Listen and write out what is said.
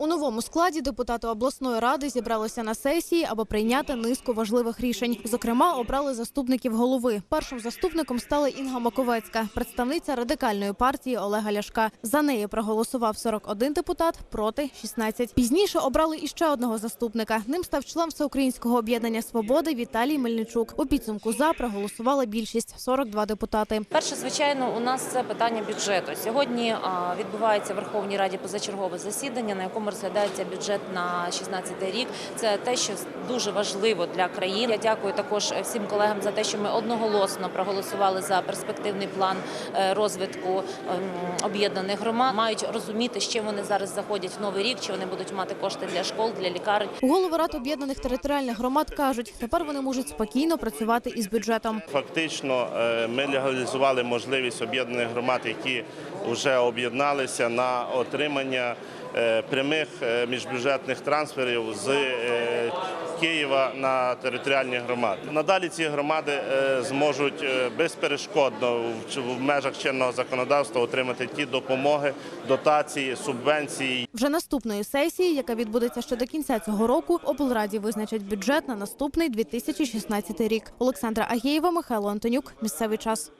У новому складі депутати обласної ради зібралися на сесії, аби прийняти низку важливих рішень. Зокрема, обрали заступників голови. Першим заступником стала Інга Маковецька, представниця радикальної партії Олега Ляшка. За неї проголосував 41 депутат, проти 16. Пізніше обрали іще одного заступника. Ним став член Всеукраїнського об'єднання свободи Віталій Мельничук. У підсумку за проголосувала більшість 42 депутати. Перше, звичайно, у нас це питання бюджету. Сьогодні відбувається в Верховній Раді позачергове засідання, на якому розглядається бюджет на 16 рік. Це те, що дуже важливо для країни. Я дякую також всім колегам за те, що ми одноголосно проголосували за перспективний план е, розвитку ем, об'єднаних громад. Мають розуміти, з чим вони зараз заходять в новий рік, чи вони будуть мати кошти для школ, для лікарень. Голови рад об'єднаних територіальних громад кажуть, тепер вони можуть спокійно працювати із бюджетом. Фактично, е, ми легалізували можливість об'єднаних громад, які вже об'єдналися на отримання е, прямих е, міжбюджетних трансферів з е, Києва на територіальні громади. Надалі ці громади е, зможуть безперешкодно в межах чинного законодавства отримати ті допомоги, дотації, субвенції, Вже наступної сесії, яка відбудеться ще до кінця цього року, облраді визначать бюджет на наступний 2016 рік. Олександра Агєєва, Михайло Антонюк. Місцевий час.